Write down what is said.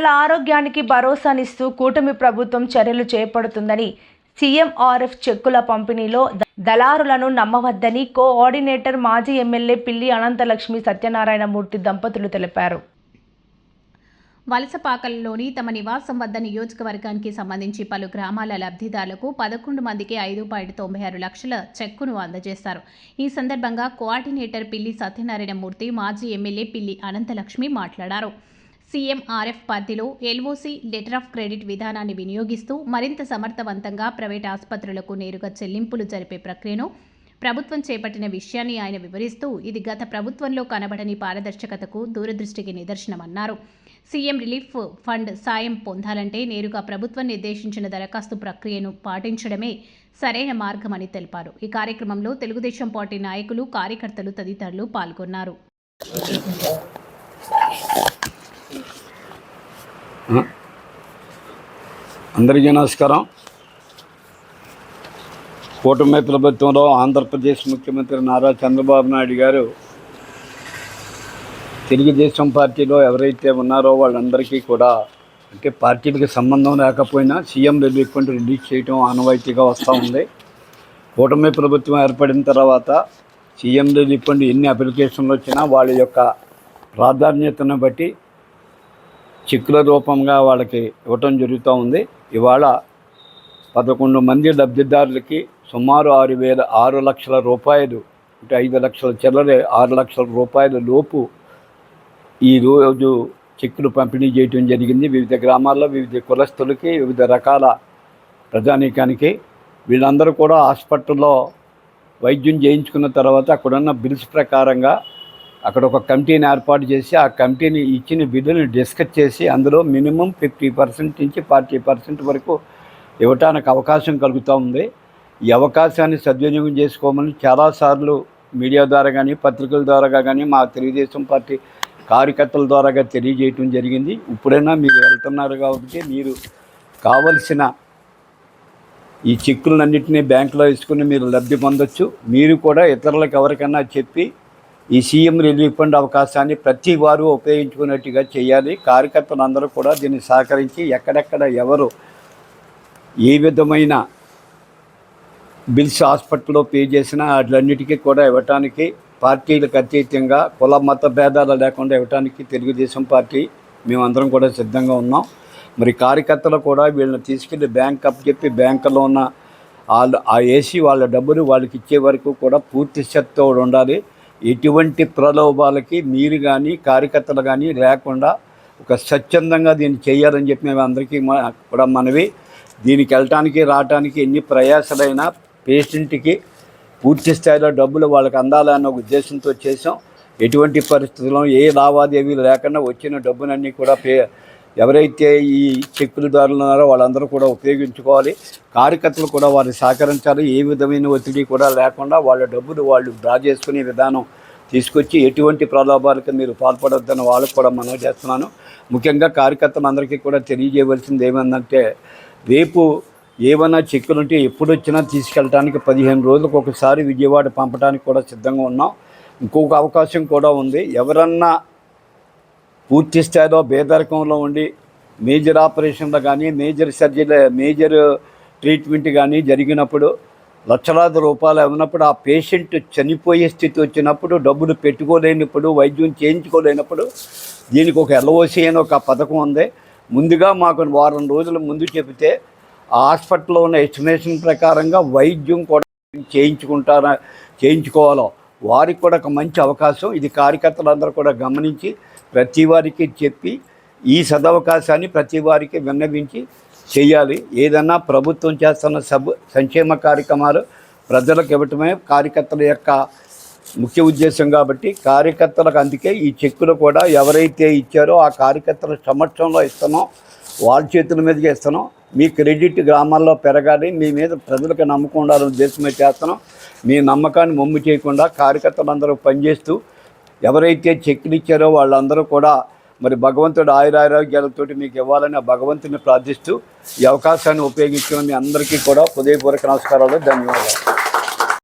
ప్రజల ఆరోగ్యానికి భరోసానిస్తూ కూటమి ప్రభుత్వం చర్యలు చేపడుతుందని సీఎంఆర్ఎఫ్ చెక్కుల పంపిణీలో దళారులను నమ్మవద్దని కోఆర్డినేటర్ మాజీ ఎమ్మెల్యే పిల్లి అనంతలక్ష్మి సత్యనారాయణమూర్తి దంపతులు తెలిపారు. వలసపాకలలోని తమ నివాసం వద్ద నియోజకవర్గానికి సంబంధించి పలు గ్రామాల లబ్ధిదారులకు పదకొండు మందికి ఐదు పాయింట్ తొంభై ఆరు లక్షల చెక్కును అందజేశారు. ఈ సందర్భంగా కోఆర్డినేటర్ పిల్లి సత్యనారాయణమూర్తి మాజీ ఎమ్మెల్యే పిల్లి అనంతలక్ష్మి మాట్లాడారు. సీఎంఆర్ఎఫ్ పరిధిలో ఎల్ఓసి లెటర్ ఆఫ్ క్రెడిట్ విధానాన్ని వినియోగిస్తూ మరింత సమర్థవంతంగా ప్రైవేట్ ఆసుపత్రులకు నేరుగా చెల్లింపులు జరిపే ప్రక్రియను ప్రభుత్వం చేపట్టిన విషయాన్ని ఆయన వివరిస్తూ ఇది గత ప్రభుత్వంలో కనబడని పారదర్శకతకు దూరదృష్టికి నిదర్శనమన్నారు. సీఎం రిలీఫ్ ఫండ్ సాయం పొందాలంటే నేరుగా ప్రభుత్వం నిర్దేశించిన దరఖాస్తు ప్రక్రియను పాటించడమే సరైన మార్గమని తెలిపారు. ఈ కార్యక్రమంలో తెలుగుదేశం పార్టీ నాయకులు కార్యకర్తలు తదితరులు పాల్గొన్నారు. అందరికీ నమస్కారం. కూటమి ప్రభుత్వంలో ఆంధ్రప్రదేశ్ ముఖ్యమంత్రి నారా చంద్రబాబు నాయుడు గారు తెలుగుదేశం పార్టీలో ఎవరైతే ఉన్నారో వాళ్ళందరికీ కూడా అంటే పార్టీలకు సంబంధం లేకపోయినా సీఎం రిలీఫ్ ఫండ్ రిలీజ్ చేయడం ఆనవాయితీగా వస్తూ ఉంది. కూటమి ప్రభుత్వం ఏర్పడిన తర్వాత సీఎం రిలీఫ్ ఫండ్ ఎన్ని అప్లికేషన్లు వచ్చినా వాళ్ళ యొక్క ప్రాధాన్యతను బట్టి చెక్కుల రూపంగా వాళ్ళకి ఇవ్వటం జరుగుతూ ఉంది. ఇవాళ పదకొండు మంది లబ్ధిదారులకి సుమారు ఆరు వేల ఆరు లక్షల రూపాయలు అంటే ఐదు లక్షల చిల్లర ఆరు లక్షల రూపాయల లోపు ఈ రోజు చెక్కులు పంపిణీ చేయటం జరిగింది. వివిధ గ్రామాల్లో వివిధ కులస్తులకి వివిధ రకాల ప్రజానీకానికి వీళ్ళందరూ కూడా హాస్పిటల్లో వైద్యం చేయించుకున్న తర్వాత అక్కడున్న బిల్స్ ప్రకారంగా అక్కడ ఒక కమిటీని ఏర్పాటు చేసి ఆ కమిటీని ఇచ్చిన విధులను డిస్కస్ చేసి అందులో మినిమం ఫిఫ్టీ పర్సెంట్ నుంచి ఫార్టీ పర్సెంట్ వరకు ఇవ్వటానికి అవకాశం కలుగుతూ ఉంది. ఈ అవకాశాన్ని సద్వినియోగం చేసుకోమని చాలాసార్లు మీడియా ద్వారా కానీ పత్రికల ద్వారా కానీ మా తెలుగుదేశం పార్టీ కార్యకర్తల ద్వారాగా తెలియజేయటం జరిగింది. ఇప్పుడైనా మీరు వెళ్తున్నారు కాబట్టి మీరు కావలసిన ఈ చెక్కులన్నింటినీ బ్యాంకులో వేసుకుని మీరు లబ్ధి పొందొచ్చు. మీరు కూడా ఇతరులకు ఎవరికన్నా చెప్పి ఈ సీఎం రిలీఫ్ ఫండ్ అవకాశాన్ని ప్రతి వారు ఉపయోగించుకున్నట్టుగా చేయాలి. కార్యకర్తలు అందరూ కూడా దీన్ని సహకరించి ఎక్కడెక్కడ ఎవరు ఏ విధమైన బిల్స్ హాస్పిటల్లో పే చేసినా వాటిలన్నిటికీ కూడా ఇవ్వటానికి పార్టీలకు అతీతంగా కుల మత భేదాలు లేకుండా ఇవ్వటానికి తెలుగుదేశం పార్టీ మేమందరం కూడా సిద్ధంగా ఉన్నాం. మరి కార్యకర్తలు కూడా వీళ్ళని తీసుకెళ్ళి బ్యాంక్ అప్ చెప్పి బ్యాంకులో ఉన్న వాళ్ళు ఆ ఏసీ వాళ్ళ డబ్బులు వాళ్ళకి ఇచ్చే వరకు కూడా పూర్తి శక్తితో ఉండాలి. ఎటువంటి ప్రలోభాలకి మీరు కానీ కార్యకర్తలు కానీ లేకుండా ఒక స్వచ్ఛందంగా దీన్ని చేయాలని చెప్పి మేము అందరికీ కూడా మనవి. దీనికి వెళ్ళటానికి రావటానికి ఎన్ని ప్రయాసాలైనా పేషెంట్కి పూర్తి స్థాయిలో డబ్బులు వాళ్ళకి అందాలన్న ఉద్దేశంతో చేసాం ఎటువంటి పరిస్థితుల్లో ఏ లావాదేవీలు లేకుండా వచ్చిన డబ్బులన్నీ కూడా పే ఎవరైతే ఈ చెక్కుల దారులు ఉన్నారో వాళ్ళందరూ కూడా ఉపయోగించుకోవాలి. కార్యకర్తలు కూడా వారిని సహకరించాలి. ఏ విధమైన ఒత్తిడి కూడా లేకుండా వాళ్ళ డబ్బులు వాళ్ళు డ్రా చేసుకునే విధానం తీసుకొచ్చి ఎటువంటి ప్రలోభాలకు మీరు పాల్పడొద్దని వాళ్ళకు కూడా మనం చేస్తున్నాను. ముఖ్యంగా కార్యకర్తలందరికీ కూడా తెలియజేయవలసింది ఏమందంటే రేపు ఏమైనా చెక్కులు ఉంటే ఎప్పుడు వచ్చినా తీసుకెళ్ళడానికి పదిహేను రోజులకు ఒకసారి విజయవాడ పంపడానికి కూడా సిద్ధంగా ఉన్నాం. ఇంకొక అవకాశం కూడా ఉంది. ఎవరన్నా పూర్తి స్థాయిలో బేదరికంలో ఉండి మేజర్ ఆపరేషన్లు కానీ మేజర్ సర్జరీ మేజర్ ట్రీట్మెంట్ కానీ జరిగినప్పుడు లక్షలాది రూపాయలు ఉన్నప్పుడు ఆ పేషెంట్ చనిపోయే స్థితి వచ్చినప్పుడు డబ్బులు పెట్టుకోలేనప్పుడు వైద్యం చేయించుకోలేనప్పుడు దీనికి ఒక ఎల్ఓసి అని ఒక పథకం ఉంది. ముందుగా మాకు వారం రోజుల ముందు చెబితే ఆ హాస్పిటల్లో ఉన్న ఎస్టిమేషన్ ప్రకారంగా వైద్యం కూడా చేయించుకుంటారా చేయించుకోవాలో వారికి కూడా ఒక మంచి అవకాశం. ఇది కార్యకర్తలందరూ కూడా గమనించి ప్రతి వారికి చెప్పి ఈ సదవకాశాన్ని ప్రతి వారికి విన్నవించి చేయాలి. ఏదన్నా ప్రభుత్వం చేస్తున్న సబ్ సంక్షేమ కార్యక్రమాలు ప్రజలకు ఇవ్వటమే కార్యకర్తల యొక్క ముఖ్య ఉద్దేశం కాబట్టి కార్యకర్తలకు అందుకే ఈ చెక్కులు కూడా ఎవరైతే ఇచ్చారో ఆ కార్యకర్తల సమక్షంలో ఇస్తున్నాం. వాళ్ళ చేతుల మీదకి ఇస్తున్నాం. మీ క్రెడిట్ గ్రామాల్లో పెరగాలి. మీ మీద ప్రజలకు నమ్మకం ఉండాలని ఉద్దేశమే చేస్తున్నాం. మీ నమ్మకాన్ని మొమ్ము చేయకుండా కార్యకర్తలందరూ పనిచేస్తూ ఎవరైతే చెక్కులు ఇచ్చారో వాళ్ళందరూ కూడా మరి భగవంతుడు ఆయురారోగ్యాలతో మీకు ఇవ్వాలని ఆ భగవంతుని ప్రార్థిస్తూ ఈ అవకాశాన్ని ఉపయోగించుకున్న మీ అందరికీ కూడా హృదయపూర్వక నమస్కారాలు. ధన్యవాదాలు.